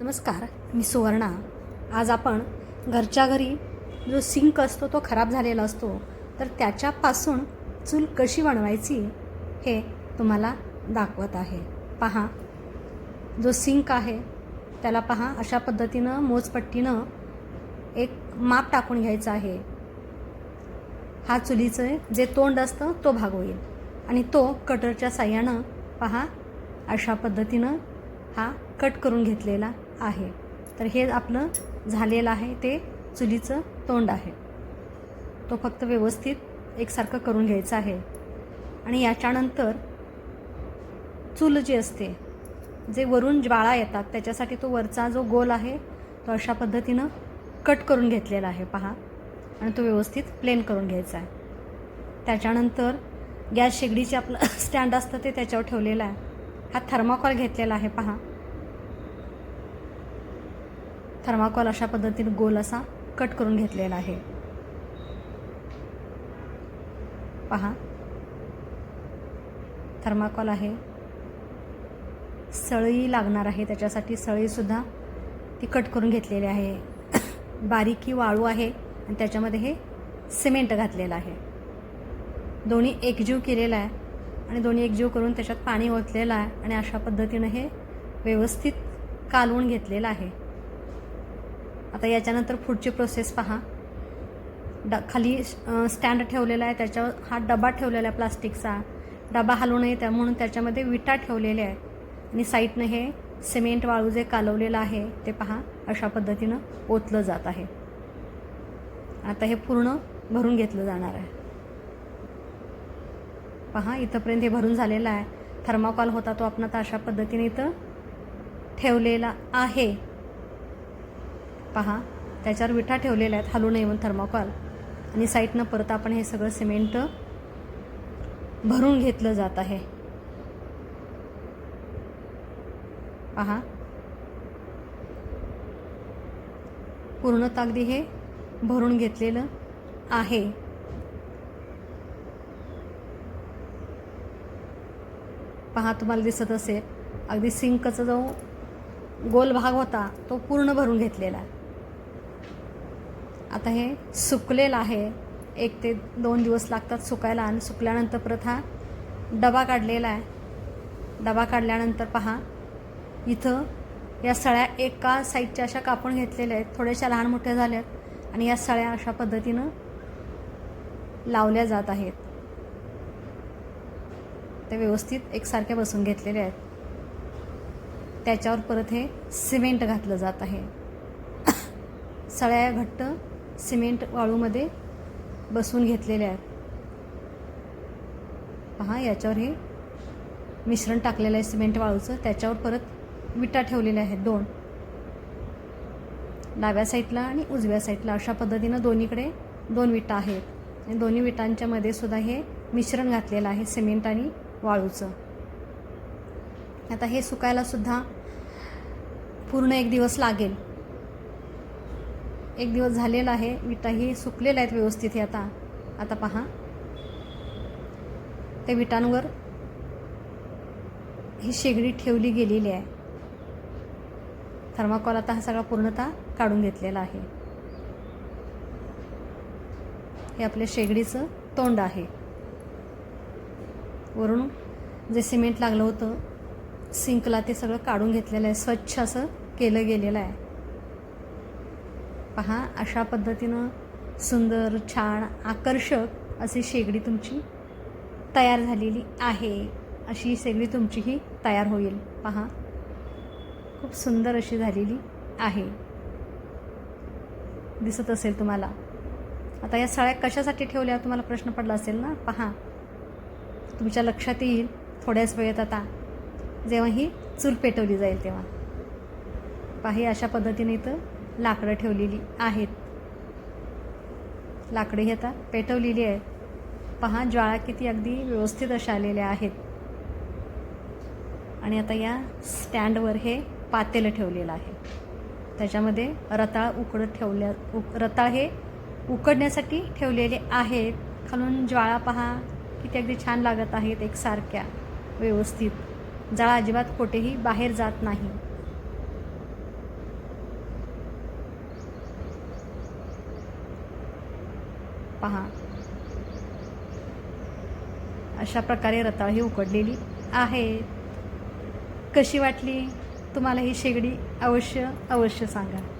नमस्कार मी सुवर्णा. आज आपण घरच्या घरी जो सिंक असतो तो खराब झालेला असतो तर त्याच्यापासून चूल कशी बनवायची हे तुम्हाला दाखवत आहे. पहा जो सिंक आहे त्याला पहा अशा पद्धतीनं मोजपट्टीनं एक माप टाकून घ्यायचं आहे. हा चुलीचं जे तोंड असतं तो भाग होईल. आणि तो कटरच्या साह्यानं पहा अशा पद्धतीनं हा कट करून घेतलेला आहे. तर हे आपलं झालेलं आहे ते चुलीचं तोंड आहे. तो फक्त व्यवस्थित एकसारखं करून घ्यायचं आहे. आणि याच्यानंतर चूल जी असते जे वरून ज्वाळा येतात त्याच्यासाठी तो वरचा जो गोल आहे तो अशा पद्धतीनं कट करून घेतलेला आहे. पहा. आणि तो व्यवस्थित प्लेन करून घ्यायचा आहे. त्याच्यानंतर गॅस शेगडीचे आपलं स्टँड असतं ते त्याच्यावर ठेवलेलं आहे. हा थर्माकॉल घेतलेला आहे पहा. थर्माकॉल अशा पद्धतीने गोल असा कट करून घेतलेला आहे. पहा. थर्माकॉल आहे. सळई लागणार आहे त्याच्यासाठी सळईसुद्धा ती कट करून घेतलेली आहे. बारीकी वाळू आहे आणि त्याच्यामध्ये हे सिमेंट घातलेलं आहे. दोन्ही एकजीव केलेला आहे आणि दोन्ही एकजीव करून त्याच्यात पाणी ओतलेलं आहे आणि अशा पद्धतीनं हे व्यवस्थित कालवून घेतलेलं आहे. आता याच्यानंतर पुढची प्रोसेस पहा. ड खाली स्टँड ठेवलेला आहे. त्याच्यावर हा डबा ठेवलेला आहे प्लास्टिकचा. डबा हलवू नये त्या म्हणून त्याच्यामध्ये विटा ठेवलेल्या आहेत. आणि साईडनं हे सिमेंट वाळू जे कालवलेलं आहे ते पहा अशा पद्धतीनं ओतलं जात आहे. आता हे पूर्ण भरून घेतलं जाणार आहे. पहा इथंपर्यंत हे भरून झालेलं आहे. थर्माकॉल होता तो आपण आता अशा पद्धतीने इथं ठेवलेला आहे. पहा. त्याच्यावर विठा ठेवलेल्या आहेत. हलू नये म्हणून थर्माकॉल. आणि साईडनं परत आपण हे सगळं सिमेंट भरून घेतलं जात आहे. पहा. पूर्ण अगदी हे भरून घेतलेलं आहे. पहा तुम्हाला दिसत असेल. अगदी सिंकचा जो गोल भाग होता तो पूर्ण भरून घेतलेला आहे. आता हे सुकलेलं आहे. एक ते दोन दिवस लागतात सुकायला आणि सुकल्यानंतर परत हा डबा काढलेला आहे. डबा काढल्यानंतर पहा इथं या सळ्या एका साईडच्या अशा कापून घेतलेल्या आहेत. थोड्याशा लहान मोठ्या झाल्यात आणि या सळ्या अशा पद्धतीनं लावल्या जात आहेत. ते व्यवस्थित एकसारख्या बसून घेतलेल्या आहेत. त्याच्यावर परत हे सिमेंट घातलं जात आहे. सळ्या घट्ट सिमेंट वाळूमध्ये बसून घेतलेल्या आहेत. पहा याच्यावर हे मिश्रण टाकलेलं आहे सिमेंट वाळूचं. त्याच्यावर परत विटा ठेवलेल्या आहेत दोन. डाव्या साईडला आणि उजव्या साईडला अशा पद्धतीनं दोन्हीकडे दोन विटा आहेत. आणि दोन्ही विटांच्यामध्ये सुद्धा हे मिश्रण घातलेलं आहे सिमेंट आणि वाळूचं. आता हे सुकायला सुद्धा पूर्ण एक दिवस लागेल. एक दिवस झालेला आहे. विटाही सुकलेल्या आहेत व्यवस्थित हे आता. आता पहा. त्या विटांवर ही शेगडी ठेवली गेलेली आहे. थर्माकॉल आता हा सगळा पूर्णतः काढून घेतलेला आहे. हे आपल्या शेगडीचं तोंड आहे. वरून जे सिमेंट लागलं होतं सिंकला ते सगळं काढून घेतलेलं आहे. स्वच्छ असं केलं गेलेलं आहे. पहा अशा पद्धतीनं सुंदर छान आकर्षक अशी शेगडी तुमची तयार झालेली आहे. अशी शेगडी तुमचीही तयार होईल. पहा खूप सुंदर अशी झालेली आहे. दिसत असेल तुम्हाला. आता या सळ्या कशासाठी ठेवल्या तुम्हाला प्रश्न पडला असेल ना? पहा तुमच्या लक्षात येईल थोड्याच वेळेत आता. जेव्हा ही चूल पेटवली जाईल तेव्हा. पाही अशा पद्धतीने इथं लाकडं ठेवलेली आहेत. लाकडे ही आता पेटवलेली आहेत. पहा ज्वाळा किती अगदी व्यवस्थित अशा आलेल्या आहेत. आणि आता या स्टँडवर हे पातेलं ठेवलेलं आहे. त्याच्यामध्ये रताळ उकडत ठेवल्या उक रताळ हे उकडण्यासाठी ठेवलेले आहेत. खालून ज्वाळा पहा किती अगदी छान लागत आहेत एकसारख्या व्यवस्थित. जाळा अजिबात कुठेही बाहेर जात नाही. पहा. अशा प्रकारे रताळ ही उकडलेली आहे. कशी वाटली? तुम्हाला ही शेगडी अवश्य अवश्य सांगा.